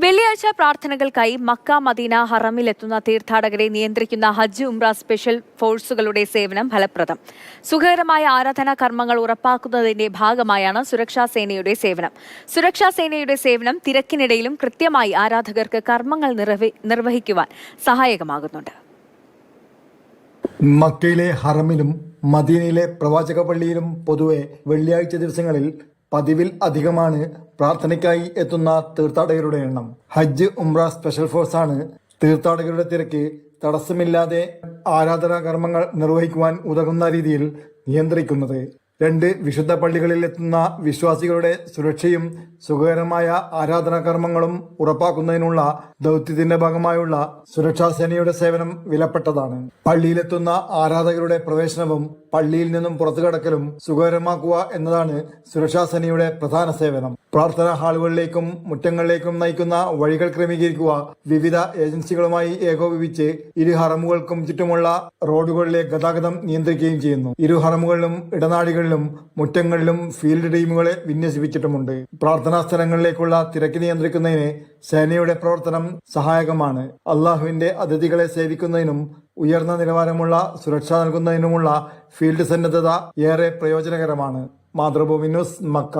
വെള്ളിയാഴ്ച പ്രാർത്ഥനകൾക്കായി Mecca Medina ഹറമിലെത്തുന്ന തീർത്ഥാടകരെ നിയന്ത്രിക്കുന്ന ഹജ്ജ് ഉംറ സ്പെഷ്യൽ ഫോഴ്സുകളുടെ സേവനം ഫലപ്രദം. സുഖകരമായ ആരാധനാ കർമ്മങ്ങൾ ഉറപ്പാക്കുന്നതിന്റെ ഭാഗമായാണ് സുരക്ഷാ സേനയുടെ സേവനം. സുരക്ഷാ സേനയുടെ സേവനം തിരക്കിനിടയിലും കൃത്യമായി ആരാധകർക്ക് കർമ്മങ്ങൾ നിർവഹി- നിർവഹിക്കുവാൻ സഹായകമാകുന്നുണ്ട്. മക്കയിലെ ഹറമിലും മദീനയിലെ പ്രവാചക പള്ളിയിലും പൊതുവെ വെള്ളിയാഴ്ച ദിവസങ്ങളിൽ പതിവിൽ അധികമാണ് പ്രാർത്ഥനയ്ക്കായി എത്തുന്ന തീർത്ഥാടകരുടെ എണ്ണം. ഹജ്ജ് ഉംറ സ്പെഷ്യൽ ഫോഴ്സ് ആണ്. തീർത്ഥാടകരുടെ തിരക്ക് തടസ്സമില്ലാതെ ആരാധനാ കർമ്മങ്ങൾ നിർവഹിക്കുവാൻ ഉതകുന്ന രീതിയിൽ നിയന്ത്രിക്കുന്നത്. രണ്ട് വിശുദ്ധ പള്ളികളിൽ എത്തുന്ന വിശ്വാസികളുടെ സുരക്ഷയും സുഖകരമായ ആരാധനാ കർമ്മങ്ങളും ഉറപ്പാക്കുന്നതിനുള്ള ദൗത്യത്തിന്റെ ഭാഗമായുള്ള സുരക്ഷാ സേനയുടെ സേവനം വിലപ്പെട്ടതാണ്. പള്ളിയിലെത്തുന്ന ആരാധകരുടെ പ്രവേശനവും പള്ളിയിൽ നിന്നും പുറത്തുകടക്കലും സുഖകരമാക്കുക എന്നതാണ് സുരക്ഷാ സേനയുടെ പ്രധാന സേവനം. പ്രാർത്ഥനാ ഹാളുകളിലേക്കും മുറ്റങ്ങളിലേക്കും നയിക്കുന്ന വഴികൾ ക്രമീകരിക്കുക. വിവിധ ഏജൻസികളുമായി ഏകോപിപ്പിച്ച് ഇരു ഹറമുകൾക്കും ചുറ്റുമുള്ള റോഡുകളിലെ ഗതാഗതം നിയന്ത്രിക്കുകയും ചെയ്യുന്നു. ഇരു ഹറമുകളിലും ഇടനാഴികളിലും മുറ്റങ്ങളിലും ഫീൽഡ് ടീമുകളെ വിന്യസിപ്പിച്ചിട്ടുമുണ്ട്. പ്രാർത്ഥനാ സ്ഥലങ്ങളിലേക്കുള്ള തിരക്ക് നിയന്ത്രിക്കുന്നതിന് സേനയുടെ പ്രവർത്തനം സഹായകമാണ്. അള്ളാഹുവിന്റെ അതിഥികളെ സേവിക്കുന്നതിനും ഉയർന്ന നിലവാരമുള്ള സുരക്ഷ നൽകുന്നതിനുമുള്ള ഫീൽഡ് സന്നദ്ധത ഏറെ പ്രയോജനകരമാണ്. Mathrubhumi news Mecca.